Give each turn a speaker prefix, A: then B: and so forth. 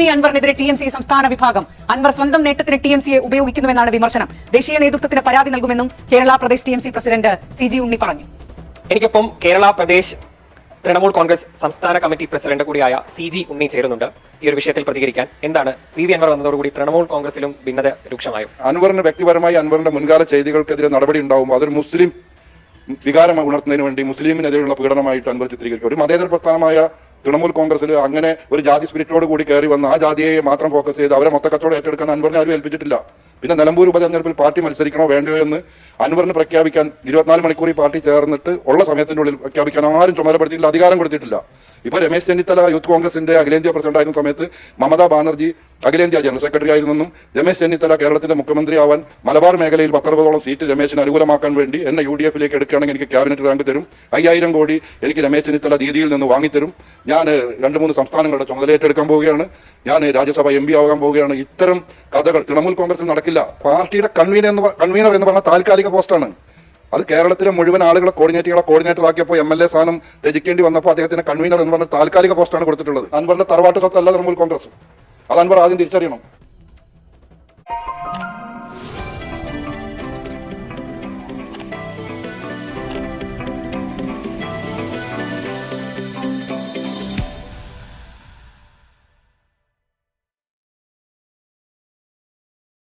A: V അൻവറിനെതിരെ T M C സംസ്ഥാന വിഭാഗം. അൻവർ സ്വന്തം നേട്ടത്തിന് ടി എം സിയെ ഉപയോഗിക്കുന്നുവെന്നാണ് വിമർശനം. ദേശീയ നേതൃത്വത്തിന് പരാതി നൽകുമെന്നും Kerala Pradesh T M C president C G Unni പറഞ്ഞു.
B: എനിക്കൊപ്പം കേരള പ്രദേശ് തൃണമൂൽ കോൺഗ്രസ് സംസ്ഥാന കമ്മിറ്റി പ്രസിഡന്റ് കൂടിയായ സി ജി ഉണ്ണി ചേരുന്നുണ്ട്. ഈ ഒരു വിഷയത്തിൽ പ്രതികരിക്കാൻ എന്താണ് വി വി അൻവർ വന്നതോടുകൂടി തൃണമൂൽ കോൺഗ്രസിലും ഭിന്നത രൂക്ഷമായോ?
C: അൻവറിന് വ്യക്തിപരമായി അൻവറിന്റെ മുൻകാല ചെയ്തികൾക്കെതിരെ നടപടി ഉണ്ടാവും അതൊരു മുസ്ലിം വികാരം ഉണർത്തുന്നതിന് വേണ്ടി മുസ്ലിമിനെതിരെയുള്ള പീഡനമായിട്ട് അൻവർ ചിത്രീകരിക്കും. ഒരു മതേതര പ്രസ്ഥാനമായ തൃണമൂൽ കോൺഗ്രസിൽ അങ്ങനെ ഒരു ജാതി സ്പിരിറ്റോട് കൂടി കയറി വന്ന് ആ ജാതിയെ മാത്രം ഫോക്കസ് ചെയ്ത് അവരെ മൊത്ത കച്ചവടം ഏറ്റെടുക്കാൻ അൻവറിനെ ആരും ഏൽപ്പിച്ചിട്ടില്ല. പിന്നെ നിലമ്പൂർ ഉപതെരഞ്ഞെടുപ്പിൽ പാർട്ടി മത്സരിക്കണോ വേണ്ടയോ എന്ന് അൻവറിന് പ്രഖ്യാപിക്കാൻ ഇരുപത്തിനാല് മണിക്കൂർ ഈ പാർട്ടി ചേർന്നിട്ട് ഉള്ള സമയത്തിന്റെ ഉള്ളിൽ പ്രഖ്യാപിക്കാൻ ആരും ചുമതലപ്പെടുത്തിയിട്ടില്ല അധികാരം കൊടുത്തിട്ടില്ല. ഇപ്പൊ രമേശ് ചെന്നിത്തല യൂത്ത് കോൺഗ്രസിന്റെ അഖിലേന്ത്യാ പ്രസിഡന്റ് ആയിരുന്ന സമയത്ത് മമതാ ബാനർജി അഖിലേന്ത്യാ ജനറൽ സെക്രട്ടറി ആയിരുന്നെന്നും രമേശ് ചെന്നിത്തല കേരളത്തിന്റെ മുഖ്യമന്ത്രി ആവാൻ മലബാർ മേഖലയിൽ പത്തറുപതോളം സീറ്റ് രമേശിന് അനുകൂലമാക്കാൻ വേണ്ടി എന്നെ യു ഡി എഫിലേക്ക് എടുക്കുകയാണെങ്കിൽ എനിക്ക് ക്യാബിനറ്റ് റാങ്ക് തരും. അയ്യായിരം കോടി എനിക്ക് രമേശ് ചെന്നിത്തല ദീദിയിൽ നിന്ന് വാങ്ങിത്തരും. ഞാൻ രണ്ട് മൂന്ന് സംസ്ഥാനങ്ങളുടെ ചുമതല ഏറ്റെടുക്കാൻ പോവുകയാണ്. ഞാൻ രാജ്യസഭ എം പി പോവുകയാണ്. ഇത്തരം കഥകൾ തൃണമൂൽ കോൺഗ്രസിൽ നടക്കില്ല. പാർട്ടിയുടെ കൺവീനർ എന്ന് കൺവീനർ എന്ന് പറഞ്ഞ താൽക്കാലിക പോസ്റ്റാണ് അത് കേരളത്തിലെ മുഴുവൻ ആളുകളെ കോർഡിനേറ്റുകളെ കോർഡിനേറ്റർ ആക്കിയപ്പോൾ എം എൽ എ സ്ഥാനം ത്യജിക്കേണ്ടി വന്നപ്പോൾ അദ്ദേഹത്തിന് കൺവീനർ എന്ന് പറഞ്ഞ താൽക്കാലിക പോസ്റ്റാണ് കൊടുത്തിട്ടുള്ളത്. അൻവറിന്റെ തറവാട്ട് സ്വത്തല്ല തൃണമൂൽ കോൺഗ്രസ്. അത് അൻവർ ആദ്യം തിരിച്ചറിയണം.